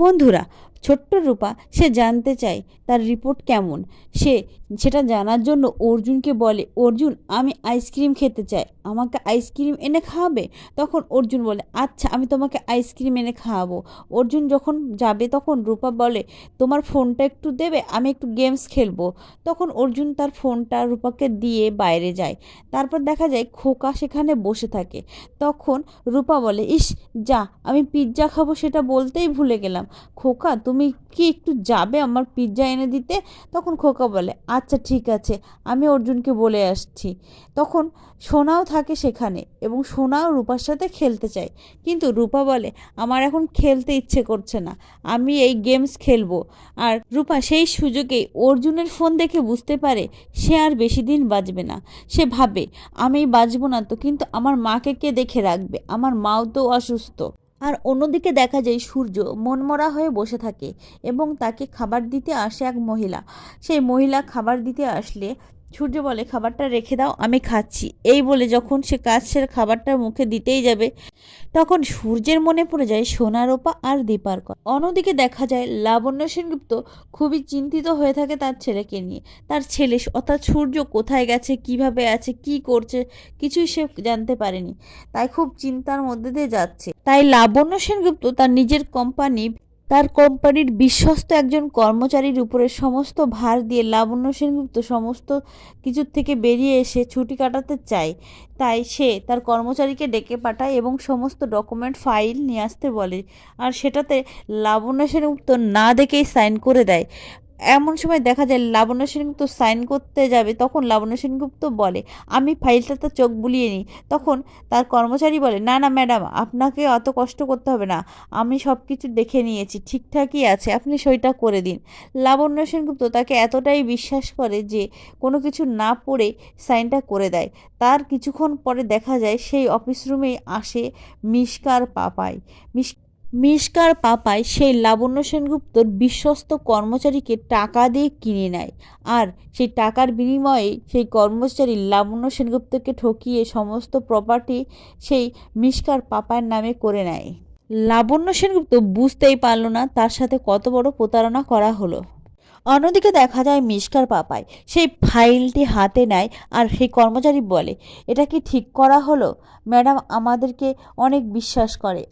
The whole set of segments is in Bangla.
বন্ধুরা ছোট্ট রূপা, সে জানতে চায় তার রিপোর্ট কেমন। সে সেটা জানার জন্য অর্জুনকে বলে, অর্জুন, আমি আইসক্রিম খেতে চাই। আমাকে আইসক্রিম এনে খাওয়াবে? তখন অর্জুন বলে আচ্ছা আমি তোমাকে আইসক্রিম এনে খাওয়াবো। অর্জুন যখন যাবে তখন রূপা বলে, তোমার ফোনটা একটু দেবে, আমি একটু গেমস খেলব। তখন অর্জুন তার ফোনটা রূপাকে দিয়ে বাইরে যায়। তারপর দেখা যায় খোকা সেখানে বসে থাকে। তখন রূপা বলে, ইস, যা, আমি পিৎজা খাব সেটা বলতেই ভুলে গেলাম। খোকা তুমি কি একটু যাবে আমার পিৎজা এনে দিতে? তখন খোকা বলে আচ্ছা ঠিক আছে, আমি অর্জুনকে বলে আসছি। তখন সোনাও থাকে সেখানে এবং সোনাও রূপার সাথে খেলতে চায়। কিন্তু রূপা বলে, আমার এখন খেলতে ইচ্ছে করছে না, আমি এই গেমস খেলব। আর রূপা সেই সুযোগে অর্জুনের ফোন দেখে বুঝতে পারে, সে আর বেশি দিন বাঁচবে না। সে ভাবে আমি বাঁচবো না তো, কিন্তু আমার মাকে কে দেখে রাখবে? আমার মাও তো অসুস্থ। আর অন্যদিকে দেখা যায় সূর্য মনমরা হয়ে বসে থাকে এবং তাকে খাবার দিতে আসে এক মহিলা। সেই মহিলা খাবার দিতে আসলে সূর্য বলে, খাবারটা রেখে দাও, আমি খাচ্ছি। এই বলে যখন সে কাজ সেরে খাবারটা মুখে দিতেই যাবে, তখন সূর্যের মনে পড়ে যায় সোনারোপা আর দীপার কথা অন্যদিকে দেখা যায়, লাবণ্য সেনগুপ্ত খুবই চিন্তিত হয়ে থাকে তার ছেলেকে নিয়ে। তার ছেলে, অর্থাৎ সূর্য কোথায় গেছে, কীভাবে আছে, কি করছে, কিছুই সে জানতে পারেনি। তাই খুব চিন্তার মধ্যে দিয়ে যাচ্ছে। তাই লাবণ্য সেনগুপ্ত তার নিজের কোম্পানি তার কোম্পানির বিশ্বস্ত একজন কর্মচারীর উপরে সমস্ত ভার দিয়ে লাবণ্য সেনগুপ্ত সমস্ত কিছুর থেকে বেরিয়ে এসে ছুটি কাটাতে চায়। তাই সে তার কর্মচারীকে ডেকে পাঠায় এবং সমস্ত ডকুমেন্ট, ফাইল নিয়ে আসতে বলে। আর সেটাতে লাবণ্য সেনগুপ্ত না দেখেই সাইন করে দেয়। এমন সময় দেখা যায় লাবণ্য সেনগুপ্ত সাইন করতে যাবে, তখন লাবণ্য সেনগুপ্ত বলে, আমি ফাইলটা তার চোখ বুলিয়ে নিই। তখন তার কর্মচারী বলে, না না, ম্যাডাম, আপনাকে অত কষ্ট করতে হবে না। আমি সব কিছু দেখে নিয়েছি, ঠিকঠাকই আছে, আপনি সইটা করে দিন। লাবণ্য সেনগুপ্ত তাকে এতটাই বিশ্বাস করে যে কোনো কিছু না পড়ে সাইনটা করে দেয়। তার কিছুক্ষণ পরে দেখা যায় সেই অফিস রুমেই আসে মিষ্কার পাপাই। মিস মিষ্কার পাপায় সেই লাবণ্য সেনগুপ্তর বিশ্বস্ত কর্মচারীকে টাকা দিয়ে কিনে নেয় আর সেই টাকার বিনিময়ে সেই কর্মচারী লাবণ্য সেনগুপ্তকে ঠকিয়ে সমস্ত প্রপার্টি সেই মিষ্কার পাপার নামে করে নেয়। লাবণ্য সেনগুপ্ত বুঝতেই পারল না তার সাথে কত বড় প্রতারণা করা হলো। অন্যদিকে দেখা যায় মিষ্কার পাপায় সেই ফাইলটি হাতে নেয় আর সেই কর্মচারী বলে, এটা কি ঠিক করা হলো? ম্যাডাম, আমাদেরকে অনেক বিশ্বাস করে।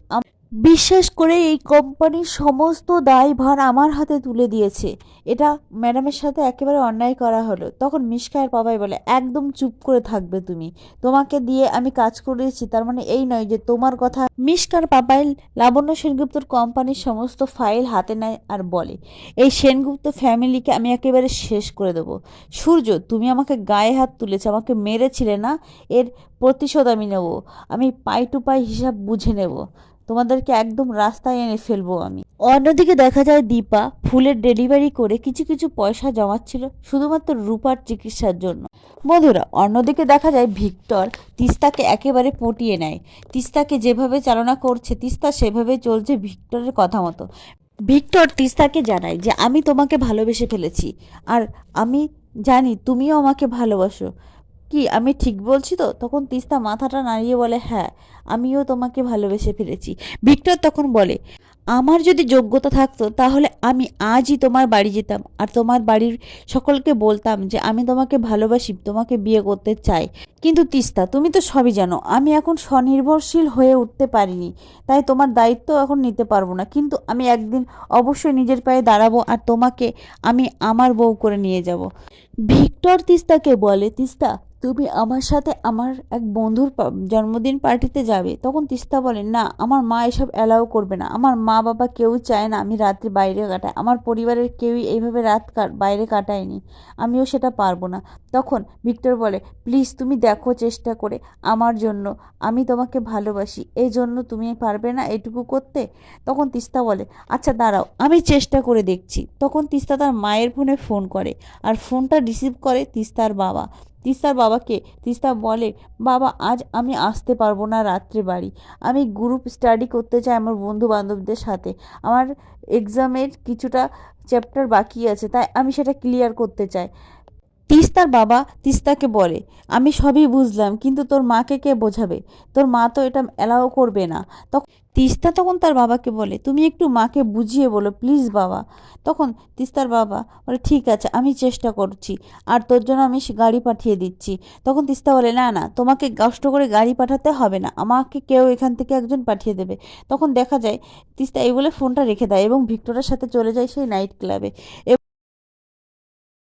বিশ্বাস করে এই কোম্পানির সমস্ত দায়ভার আমার হাতে তুলে দিয়েছে। এটা ম্যাডামের সাথে একেবারে অন্যায় করা হলো। তখন মিষ্কার পাপাই বলে, একদম চুপ করে থাকবে তুমি। তোমাকে দিয়ে আমি কাজ করেছি তার মানে এই নয় যে তোমার কথা মিষ্কার পাপাই লাবণ্য সেনগুপ্তর কোম্পানির সমস্ত ফাইল হাতে নেয় আর বলে, এই সেনগুপ্ত ফ্যামিলিকে আমি একেবারে শেষ করে দেবো। সূর্য, তুমি আমাকে গায়ে হাত তুলেছে, আমাকে মেরেছিলে না? এর প্রতিশোধ আমি নেব। আমি পাই টু পাই হিসাব বুঝে নেব। তোমাদেরকে একদম রাস্তায় এনে ফেলব আমি। অন্যদিকে দেখা যায় দীপা ফুলের ডেলিভারি করে কিছু কিছু পয়সা জমাচ্ছিল শুধুমাত্র রূপার চিকিৎসার জন্য। বন্ধুরা, অন্যদিকে দেখা যায় ভিক্টর তিস্তাকে একেবারে পটিয়ে নেয়। তিস্তাকে যেভাবে চালনা করছে, তিস্তা সেভাবে চলছে ভিক্টরের কথা মতো। ভিক্টর তিস্তাকে জানায় যে, আমি তোমাকে ভালোবেসে ফেলেছি। আর আমি জানি তুমিও আমাকে ভালোবাসো। কি, আমি ঠিক বলছি তো? তখন তিস্তা মাথাটা নাড়িয়ে বলে হ্যাঁ আমিও তোমাকে ভালোবেসে ফেলেছি। ভিক্টর তখন বলে, আমার যদি যোগ্যতা থাকতো, তাহলে আমি আজই তোমার বাড়ি যেতাম আর তোমার বাড়ির সকলকে বলতাম যে আমি তোমাকে ভালোবাসি, তোমাকে বিয়ে করতে চাই। কিন্তু তিস্তা, তুমি তো সবই জানো, আমি এখন স্বনির্ভরশীল হয়ে উঠতে পারিনি, তাই তোমার দায়িত্ব এখন নিতে পারব না। কিন্তু আমি একদিন অবশ্যই নিজের পায়ে দাঁড়াবো আর তোমাকে আমি আমার বউ করে নিয়ে যাব। ভিক্টর তিস্তাকে বলে, তিস্তা তুমি আমার সাথে আমার এক বন্ধুর জন্মদিন পার্টিতে যাবে। তখন তিস্তা বলে, না, আমার মা এসব অ্যালাউ করবে না। আমার মা বাবা কেউ চায় না আমি রাত্রে বাইরে কাটাই। আমার পরিবারের কেউই এইভাবে রাত বাইরে কাটায়নি। আমিও সেটা পারব না। তখন ভিক্টর বলে, প্লিজ তুমি দেখো চেষ্টা করে আমার জন্য। আমি তোমাকে ভালোবাসি। এই জন্য তুমি পারবে না এটুকু করতে? তখন তিস্তা বলে আচ্ছা দাঁড়াও, আমি চেষ্টা করে দেখছি। তখন তিস্তা তার মায়ের ফোনে ফোন করে। আর ফোনটা রিসিভ করে তিস্তার বাবা। তিস্তার বাবাকে তিস্তা বলে, বাবা, আজ আমি আসতে পারব না রাত্রে বাড়ি। আমি গ্রুপ স্টাডি করতে চাই আমার বন্ধু বান্ধবদের সাথে। আমার এক্সামের কিছুটা চ্যাপ্টার বাকি আছে, তাই আমি সেটা ক্লিয়ার করতে চাই। তিস্তার বাবা তিস্তাকে বলে, আমি সবই বুঝলাম, কিন্তু তোর মাকে কে বোঝাবে? তোর মা তো এটা অ্যালাও করবে না। তখন তিস্তা তখন তার বাবাকে বলে, তুমি একটু মাকে বুঝিয়ে বলো প্লিজ বাবা। তখন তিস্তার বাবা বলে, ঠিক আছে, আমি চেষ্টা করছি, আর তোর জন্য আমি গাড়ি পাঠিয়ে দিচ্ছি। তখন তিস্তা বলে, না না, তোমাকে কষ্ট করে গাড়ি পাঠাতে হবে না, আমাকে কেউ এখান থেকে একজন পাঠিয়ে দেবে। তখন দেখা যায়, তিস্তা এই বলে ফোনটা রেখে দেয় এবং ভিক্টোরের সাথে চলে যায় সেই নাইট ক্লাবে।